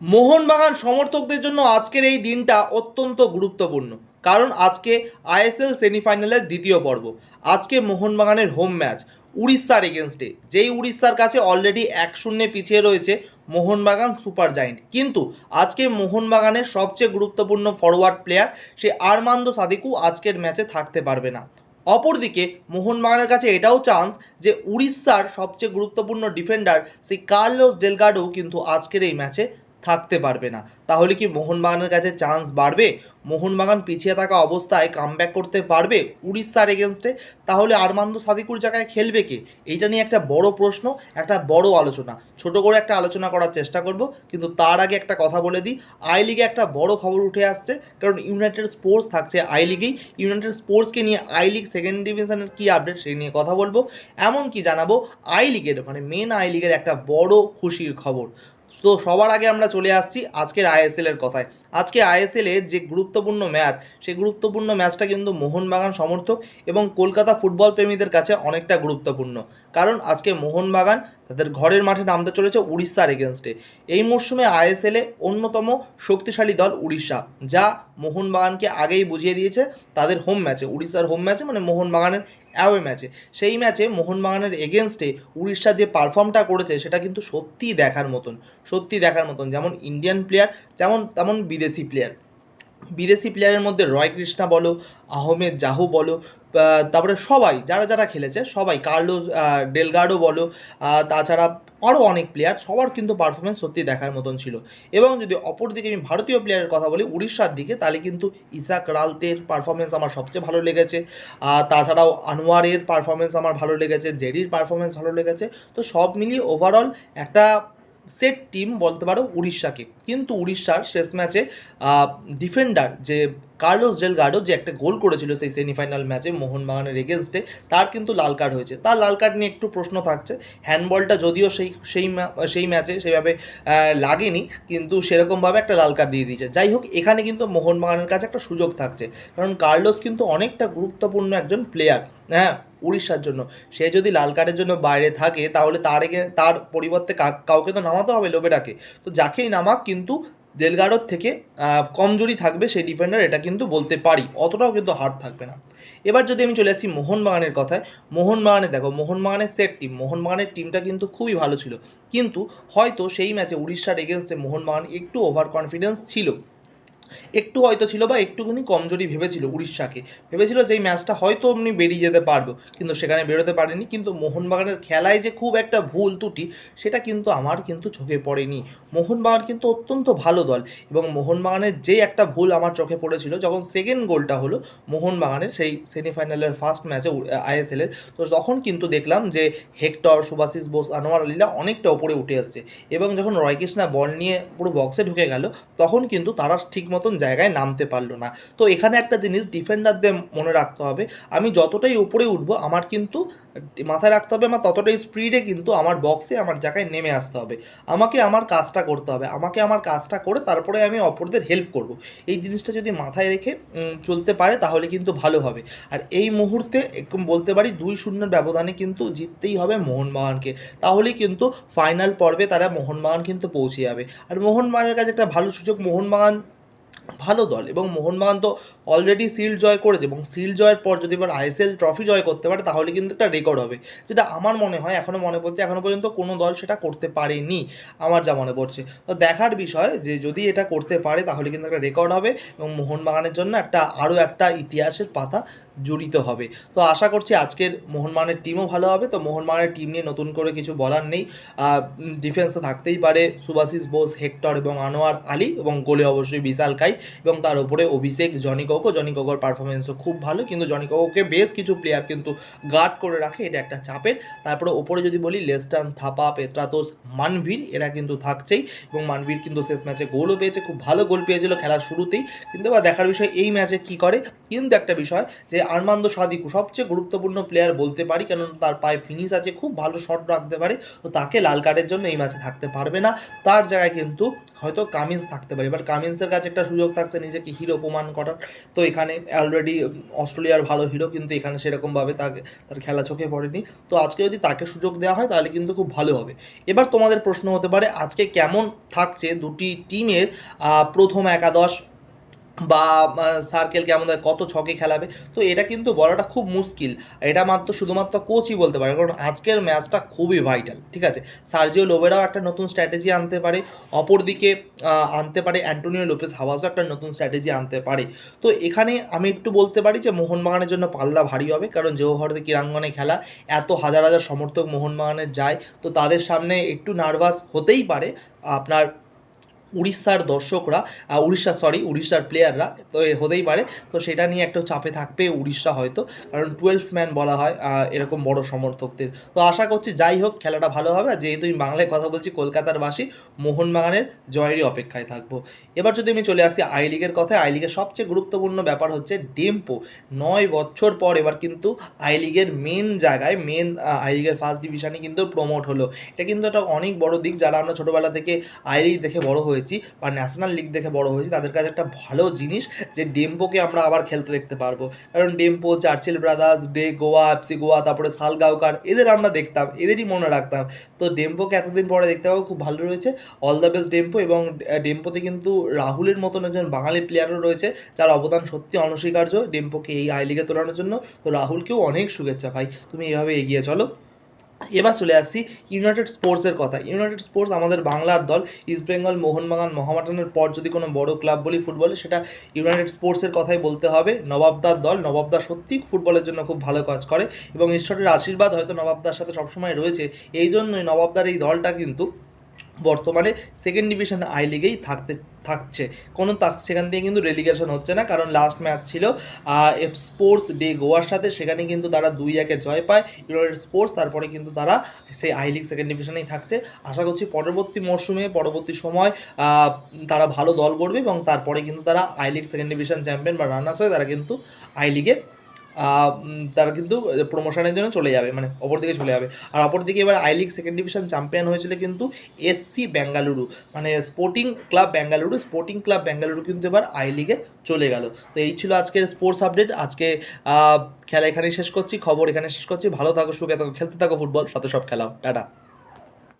মোহনবাগান সমর্থকদের জন্য আজকের এই দিনটা অত্যন্ত গুরুত্বপূর্ণ। কারণ আজকে আইএসএল সেমিফাইনালের দ্বিতীয় পর্ব। আজকে মোহনবাগানের হোম ম্যাচ, উড়িষ্যার এগেনস্টে। যেই উড়িষ্যার কাছে অলরেডি এক শূন্যে পিছিয়ে রয়েছে মোহনবাগান সুপার জায়েন্ট। কিন্তু আজকে মোহনবাগানের সবচেয়ে গুরুত্বপূর্ণ ফরওয়ার্ড প্লেয়ার সে আরমান্দো সাদিকু আজকের ম্যাচে থাকতে পারবে না। অপরদিকে মোহনবাগানের কাছে এটাও চান্স যে উড়িষ্যার সবচেয়ে গুরুত্বপূর্ণ ডিফেন্ডার সেই কার্লোস ডেলগাডো কিন্তু আজকের এই ম্যাচে থাকতে পারবে না। তাহলে কি মোহনবাগানের কাছে চান্স বাড়বে? মোহনবাগান পিছিয়ে থাকা অবস্থায় কামব্যাক করতে পারবে উড়িষ্যার এগেনস্টে তাহলে আরমান্দ সাদিকুর জায়গায় খেলবে কে? এইটা নিয়ে একটা বড় প্রশ্ন, একটা বড় আলোচনা। ছোট করে একটা আলোচনা করার চেষ্টা করব, কিন্তু তার আগে একটা কথা বলে দিই। আই লিগে একটা বড় খবর উঠে আসছে, কারণ ইউনাইটেড স্পোর্টস থাকছে আই লিগেই ইউনাইটেড স্পোর্টসকে নিয়ে আই লিগ সেকেন্ড ডিভিশনের কী আপডেট সেই নিয়ে কথা বলব। এমন কি জানাব আই লিগের মানে মেন আই লিগের একটা বড় খুশির খবর। তো সবার আগে আমরা চলে আসছি আজকের আইএসএল এর কথায়। আজকে আইএসএল এর যে গুরুত্বপূর্ণ ম্যাচ, সেই গুরুত্বপূর্ণ ম্যাচটা কিন্তু মোহনবাগান সমর্থক এবং কলকাতা ফুটবল প্রেমীদের কাছে অনেকটা গুরুত্বপূর্ণ। কারণ আজকে মোহনবাগান তাদের ঘরের মাঠে নামতে চলেছে উড়িষ্যার এগেনস্টে এই মরশুমে আইএসএল অন্যতম শক্তিশালী দল উড়িষ্যা, যা মোহনবাগানকে আগেই বুঝিয়ে দিয়েছে তাদের হোম ম্যাচে উড়িষ্যার হোম ম্যাচে মানে মোহনবাগানের অ্যাওয়ে ম্যাচে সেই ম্যাচে মোহনবাগানের এগেনস্টে উড়িষ্যা যে পারফর্মটা করেছে, সেটা কিন্তু সত্যিই দেখার মতন সত্যি দেখার মতন। যেমন ইন্ডিয়ান প্লেয়ার যেমন তেমন বিদেশি প্লেয়ার বিদেশি প্লেয়ারের মধ্যে রয় কৃষ্ণা বলো আহমেদ জাহু বলো তারপরে সবাই যারা যারা খেলেছে সবাই কার্লোস আহ, ডেলগার্ডো বলো তাছাড়া আরও অনেক প্লেয়ার সবার কিন্তু পারফরমেন্স সত্যি দেখার মতন ছিল। এবং যদি অপরদিকে আমি ভারতীয় প্লেয়ারের কথা বলি উড়িষ্যার দিকে তাহলে কিন্তু ইসাক রালতের পারফরমেন্স আমার সবচেয়ে ভালো লেগেছে। তাছাড়াও আনোয়ারের পারফরমেন্স আমার ভালো লেগেছে জেরির পারফরমেন্স ভালো লেগেছে। তো সব মিলিয়ে ওভারঅল একটা সেট টিম বলতে পারো উড়িষ্যাকে। কিন্তু উড়িষ্যার শেষ ম্যাচে ডিফেন্ডার যে কার্লোস ডেলগার্ডো যে একটা গোল করেছিল সেই সেমিফাইনাল ম্যাচে মোহনবাগানের এগেনস্টে তার কিন্তু লাল কার্ড হয়েছে। তার লাল কার্ড নিয়ে একটু প্রশ্ন থাকছে। হ্যান্ডবলটা যদিও সেই সেই সেই ম্যাচে সেভাবে লাগেনি, কিন্তু সেরকমভাবে একটা লাল কার্ড দিয়ে দিয়েছে। যাই হোক, এখানে কিন্তু মোহনবাগানের কাছে একটা সুযোগ থাকছে। কারণ কার্লোস কিন্তু অনেকটা গুরুত্বপূর্ণ একজন প্লেয়ার হ্যাঁ? উড়িষ্যার জন্য। সে যদি লাল কার্ডের জন্য বাইরে থাকে, তাহলে তার তার পরিবর্তে কাউকে তো নামাতে হবে লোবেরাকে তো যাকেই নামাক, কিন্তু দেলগাড়োর থেকে কমজোরি থাকবে সেই ডিফেন্ডার এটা কিন্তু বলতে পারি। অতটাও কিন্তু হার্ড থাকবে না। এবার যদি আমি চলে আসি মোহনবাগানের কথায়, মোহনবাগানে দেখো, মোহনবাগানের সেট টিম মোহনবাগানের টিমটা কিন্তু খুবই ভালো ছিল। কিন্তু হয়তো সেই ম্যাচে উড়িষ্যার এগেনস্টে মোহনবাগান একটু ওভার কনফিডেন্স ছিল। একটু হয়তো ছিল বা একটুখানি কমজোরি ভেবেছিল উড়িষ্যাকে। ভেবেছিল যে এই ম্যাচটা হয়তো আপনি বেরিয়ে যেতে পারব। কিন্তু সেখানে বেরোতে পারেনি। কিন্তু মোহনবাগানের খেলায় যে খুব একটা ভুল ত্রুটি, সেটা কিন্তু আমার কিন্তু চোখে পড়েনি। মোহনবাগান কিন্তু অত্যন্ত ভালো দল এবং মোহনবাগানের যে একটা ভুল আমার চোখে পড়েছিল, যখন সেকেন্ড গোলটা হলো, মোহনবাগানের সেই সেমিফাইনালের ফার্স্ট ম্যাচে আইএসএলের তো তখন কিন্তু দেখলাম যে হেক্টর, সুভাশিস বোস, আনোয়ার আলীরা অনেকটা ওপরে উঠে আসছে এবং যখন রয়কৃষ্ণা বল নিয়ে পুরো বক্সে ঢুকে গেল, তখন কিন্তু তারা ঠিক মতন জায়গায় নামতে পারল না। তো এখানে একটা জিনিস ডিফেন্ডারদের মনে রাখতে হবে, আমি যতটাই উপরে উঠবো, আমার কিন্তু মাথায় রাখতে হবে, আমার ততটাই স্পিডে কিন্তু আমার বক্সে আমার জায়গায় নেমে আসতে হবে। আমাকে আমার কাজটা করতে হবে, আমাকে আমার কাজটা করে তারপরে আমি অপরদের হেল্প করব। এই জিনিসটা যদি মাথায় রেখে চলতে পারে, তাহলে কিন্তু ভালো হবে। আর এই মুহূর্তে একদম বলতে পারি, দুই শূন্যের ব্যবধানে কিন্তু জিততেই হবে মোহনবাগানকে। তাহলেই কিন্তু ফাইনাল পর্বে তারা মোহনবাগান কিন্তু পৌঁছে যাবে। আর মোহনবাগানের কাছে একটা ভালো সুযোগ মোহনবাগান ভালো দল এবং মোহনবাগান তো অলরেডি সিল জয় করেছে এবং সিল জয়ের পর যদি এবার আইএসএল ট্রফি জয় করতে পারে, তাহলে কিন্তু একটা রেকর্ড হবে। যেটা আমার মনে হয় এখনও মনে পড়ছে এখনও পর্যন্ত কোনো দল সেটা করতে পারেনি, আমার যা মনে পড়ছে। তো দেখার বিষয় যে যদি এটা করতে পারে, তাহলে কিন্তু একটা রেকর্ড হবে এবং মোহনবাগানের জন্য একটা আরও একটা ইতিহাসের পাতা জড়িত হবে। তো আশা করছি আজকের মোহনমানের টিমও ভালো হবে। তো মোহনমানের টিম নিয়ে নতুন করে কিছু বলার নেই। ডিফেন্সে থাকতেই পারে সুভাশিস বোস, হেক্টর এবং আনোয়ার আলী এবং গোলে অবশ্যই বিশাল কাই এবং তার উপরে অভিষেক, জনি কোকো জনি কোকোর পারফরমেন্সও খুব ভালো, কিন্তু জনি কোকোকে বেশ কিছু প্লেয়ার কিন্তু গার্ড করে রাখে। এটা একটা চাপের। তারপরে ওপরে যদি বলি, লেস্টান, থাপা পেত্রাতোস মানভীর এরা কিন্তু থাকছেই এবং মানভীর কিন্তু শেষ ম্যাচে গোলও পেয়েছে। খুব ভালো গোল পেয়েছিল খেলার শুরুতেই। কিন্তু এবার দেখার বিষয়, এই ম্যাচে কি করে? কিন্তু একটা বিষয় যে আরমান্দ সাদিকু সবচেয়ে গুরুত্বপূর্ণ প্লেয়ার বলতে পারি কেন তার পায়ে ফিনিশ আছে, খুব ভালো শট রাখতে পারে, তো তাকে লাল কার্ডের জন্য এই ম্যাচে থাকতে পারবে না। তার জায়গায় কিন্তু হয়তো কামিন্স থাকতে পারে, এবার কামিন্সের কাছে একটা সুযোগ থাকছে নিজেকে হিরো প্রমাণ করার। তো এখানে অলরেডি অস্ট্রেলিয়ার ভালো হিরো কিন্তু এখানে সেরকমভাবে তাকে, তার খেলা চোখে পড়েনি। তো আজকে যদি তাকে সুযোগ দেওয়া হয়, তাহলে কিন্তু খুব ভালো হবে। এবার তোমাদের প্রশ্ন হতে পারে, আজকে কেমন থাকছে দুটি টিমের প্রথম একাদশ বা সার্কেল কেমন হয়, কত ছকে খেলাবে তো এটা কিন্তু বলাটা খুব মুশকিল। এটা মাত্র শুধুমাত্র কোচই বলতে পারে কারণ আজকের ম্যাচটা খুবই ভাইটাল ঠিক আছে? সার্জিও লোবেরাও একটা নতুন স্ট্র্যাটেজি আনতে পারে অপরদিকে আনতে পারে অ্যান্টোনিও লোপেস হাওয়াজও একটা নতুন স্ট্র্যাটেজি আনতে পারে। তো এখানে আমি একটু বলতে পারি যে মোহনবাগানের জন্য পাল্লা ভারী হবে কারণ জওহরদে ক্রীড়াঙ্গনে খেলা এত হাজার হাজার সমর্থক মোহনবাগানের যায় তো তাদের সামনে একটু নার্ভাস হতেই পারে আপনার উড়িষ্যার দর্শকরা উড়িষ্যা সরি উড়িষ্যার প্লেয়াররা তো হতেই পারে। তো সেটা নিয়ে একটু চাপে থাকবে উড়িষ্যা হয়তো। কারণ টুয়েলভ ম্যান বলা হয় এরকম বড় সমর্থকদের। তো আশা করছি যাই হোক, খেলাটা ভালো হবে। আর যেহেতু আমি বাংলায় কথা বলছি, কলকাতার বাসী মোহনবাগানের জয়েরই অপেক্ষায় থাকব। এবার যদি আমি চলে আসি আই লিগের কথায় আই লিগের সবচেয়ে গুরুত্বপূর্ণ ব্যাপার হচ্ছে ডেম্পো নয় বছর পর এবার কিন্তু আই লিগের মেন জায়গায় মেন আই লিগের ফার্স্ট ডিভিশনে কিন্তু প্রমোট হলো। এটা কিন্তু একটা অনেক বড় দিক। যারা আমরা ছোটোবেলা থেকে আই লিগ দেখে বড় হয়েছি বা ন্যাশনাল লিগ দেখে বড় হয়েছি, তাদের কাছে একটা ভালো জিনিস যে ডেম্পোকে আমরা আবার খেলতে দেখতে পারব। কারণ ডেম্পো চার্চিল ব্রাদার্স, ডে, গোয়া এফসি গোয়া, তারপরে সালগাঁওকার এদের আমরা দেখতাম, এদেরই মনে রাখতাম। তো ডেম্পোকে এতদিন পরে দেখতে পাবো, খুব ভালো রয়েছে। অল দ্য বেস্ট ডেম্পো এবং ডেম্পোতে কিন্তু রাহুলের মতন একজন বাঙালি প্লেয়ারও রয়েছে, যার অবদান সত্যি অনস্বীকার্য ডেম্পোকে এই আই লিগে তোলানোর জন্য। তো রাহুলকেও অনেক শুভেচ্ছা ভাই, তুমি এভাবে এগিয়ে চলো। এবার চলে আসছি ইউনাইটেড স্পোর্টসের কথা ইউনাইটেড স্পোর্টস আমাদের বাংলার দল ইস্ট বেঙ্গল মোহনবাগান মহামাটানের পর যদি কোনো বড় ক্লাব বলি ফুটবলে সেটা ইউনাইটেড স্পোর্টসের কথাই বলতে হবে। নবাবদার দল, নবাবদা সত্যি ফুটবলের জন্য খুব ভালো কাজ করে এবং ঈশ্বরের আশীর্বাদ হয়তো নবাবদার সাথে সবসময় রয়েছে। এই জন্যই নবাবদার এই দলটা কিন্তু বর্তমানে সেকেন্ড ডিভিশন আই লিগেই থাকতে, থাকছে। কোনো তা সেখান থেকে কিন্তু রেলিগেশন হচ্ছে না, কারণ লাস্ট ম্যাচ ছিল এফ স্পোর্টস ডে গোয়ার সাথে। সেখানে কিন্তু তারা দুই একে জয় পায় ইউনাইটেড স্পোর্টস তারপরে কিন্তু তারা সেই আই লিগ সেকেন্ড ডিভিশনেই থাকছে। আশা করছি পরবর্তী মরশুমে, পরবর্তী সময় তারা ভালো দল করবে এবং তারপরে কিন্তু তারা I league second division champion বা রানার্স হয়ে তারা কিন্তু আই লিগে তারা কিন্তু প্রমোশনের জন্য চলে যাবে মানে অপর দিকে চলে যাবে। আর অপর দিকে এবার I league second division champion হয়েছিল কিন্তু এসসি বেঙ্গালুরু মানে sporting club Bengaluru sporting club Bengaluru কিন্তু এবার আই লিগে চলে গেল। তো এই ছিল আজকের স্পোর্টস আপডেট আজকে খেলা এখানেই শেষ করছি, খবর এখানে শেষ করছি। ভালো থাকো, সুখে থাকো, খেলতে থাকো ফুটবল, সাথে সব খেলাও। টাটা।